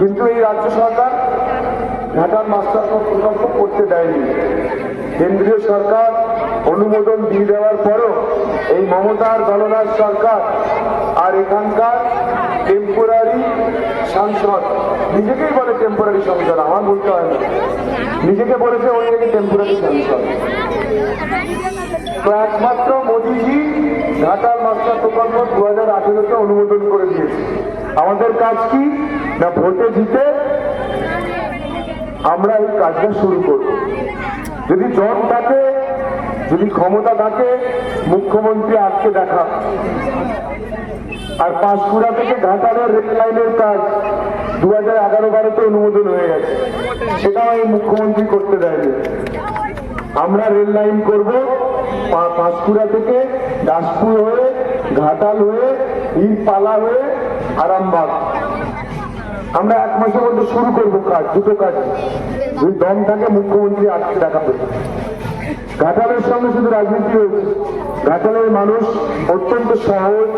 কিন্তু এই রাজ্য সরকার ঘাটাল মাস্টার প্রকল্প করতে দেয়নি। কেন্দ্রীয় সরকার অনুমোদন দিয়ে দেওয়ার পরও এই মমতার দলনার সরকার আর এখানকার টেম্পোরারি সাংসদ, নিজেকেই বলে টেম্পোরারি সাংসদ, আমার বলতে হয় না। নিজেকে বলেছে ওই নাকি টেম্পোরারি সাংসদ। তো একমাত্র মোদিজি ঘাটাল মাস্টার প্রকল্প দু হাজার আঠেরোতে অনুমোদন করে দিয়েছে। আমাদের কাজ কি? না ভোটে জিতে আমরা এই কাজটা শুরু করব। যদি জন থাকে, যদি ক্ষমতা থাকে, মুখ্যমন্ত্রী আজকে দেখা। আর পাঁশকুড়া থেকে ঘাটালের রেল লাইনের কাজ দু হাজার এগারো বারোতে অনুমোদন হয়ে গেছে। সেটাও এই মুখ্যমন্ত্রী করতে দেয়নি। আমরা রেল লাইন করব পাঁশকুড়া থেকে দাসপুর হয়ে, ঘাটাল হয়ে ইরপালা হয়ে, আরামবাগ। আমরা এক মাসের মধ্যে শুরু করব কাজ, দুটো কাজ। যদি দম থাকে, মুখ্যমন্ত্রী আজকে দেখাবে ঘাটালের সঙ্গে শুধু রাজনীতি হয়েছে। ঘাটালের মানুষ অত্যন্ত সহজ,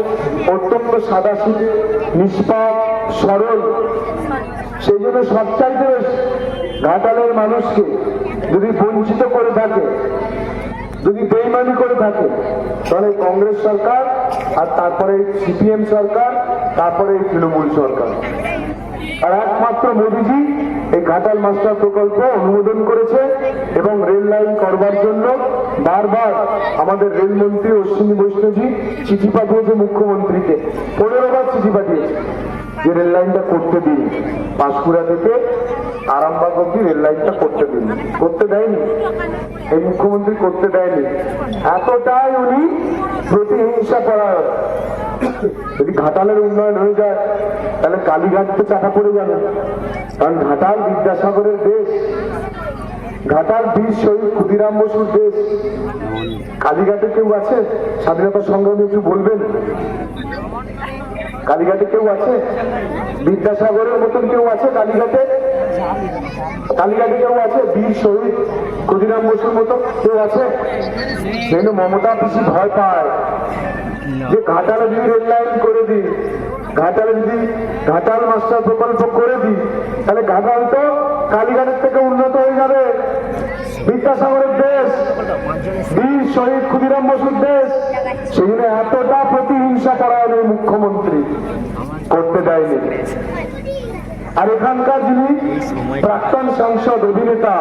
অত্যন্ত সাদাসিধ, নিষ্পাপ, সরল। সেই জন্য সবচাইতে ঘাটালের মানুষকে যদি বঞ্চিত করে থাকে। যদি বেইমানি করে থাকে, তাহলে কংগ্রেস সরকার আর তারপরে সিপিএম সরকার, তারপরে তৃণমূল সরকার। আর একমাত্র মোদিজি এই ঘাটাল মাস্টার প্রকল্প অনুমোদন করেছে এবং রেল লাইন করবার জন্য বারবার আমাদের রেলমন্ত্রী অশ্বিনী বৈষ্ণবজি চিঠি পাঠিয়েছে মুখ্যমন্ত্রীকে। পনেরো বার চিঠি পাঠিয়েছে যে রেল লাইনটা করতে দিন। পাঁশকুড়া থেকে আরামবাগ অব্দি রেল লাইনটা করতে দিন করতে দেয়নি? এই মুখ্যমন্ত্রী করতে দেয়নি। এতটাই উনি প্রতিহিংসা করার। যদি ঘাটালের উন্নয়ন হয়ে যায়, তাহলে কালীঘাটতে চাকা পড়ে যাবে। কারণ ঘাটাল বিদ্যাসাগরের দেশ। ঘাটাল বীর শহীদ ক্ষুদিরাম বসুর দেশ। কালীঘাটে কেউ আছে? স্বাধীনতা সংগ্রামী একটু বলবেন? কালীঘাটে কেউ আছে? বিদ্যাসাগরের মতন কেউ আছে কালীঘাটে? কালীঘাটে কেউ আছে? বীর শহীদ ক্ষুদিরাম বসুর মতো কেউ আছে? সেই মমতা বেশি ভয় পায়। যে ঘাটালে যদি রেল লাইন করে দিই, ঘাটালে যদি ঘাটাল মাস্টার প্রকল্প করে দিই, তাহলে ঘাটাল তো কালীঘাটের থেকে উন্নত হয়ে যাবে। বিদ্যাসাগরের দেশ, বীর শহীদ ক্ষুদিরাম বসুর দেশ, সেখানে এতটা প্রতিহিংসা করায়নি মুখ্যমন্ত্রী করতে দেয়নি। আর এখানকার যিনি প্রাক্তন সাংসদ, অভিনেতা,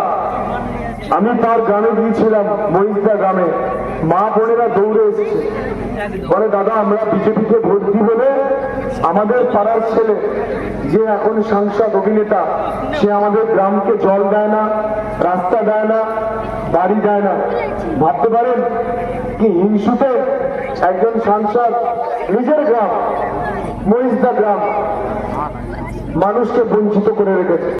আমি তার গ্রামে গিয়েছিলাম মহিষদা গ্রামে। মা বোনেরা দৌড়ে এসেছে। বলে, দাদা, আমরা বিজেপিকে ভোট দিই বলে আমাদের পাড়ার ছেলে, যে এখন সাংসদ, অভিনেতা, সে আমাদের গ্রামকে জল দেয় না, রাস্তা দেয় না, বাড়ি দেয় না। ভাবতে পারেন কি হিংসুতে একজন সাংসদ নিজের গ্রাম মহিষদা গ্রাম মানুষকে বঞ্চিত করে রেখেছে।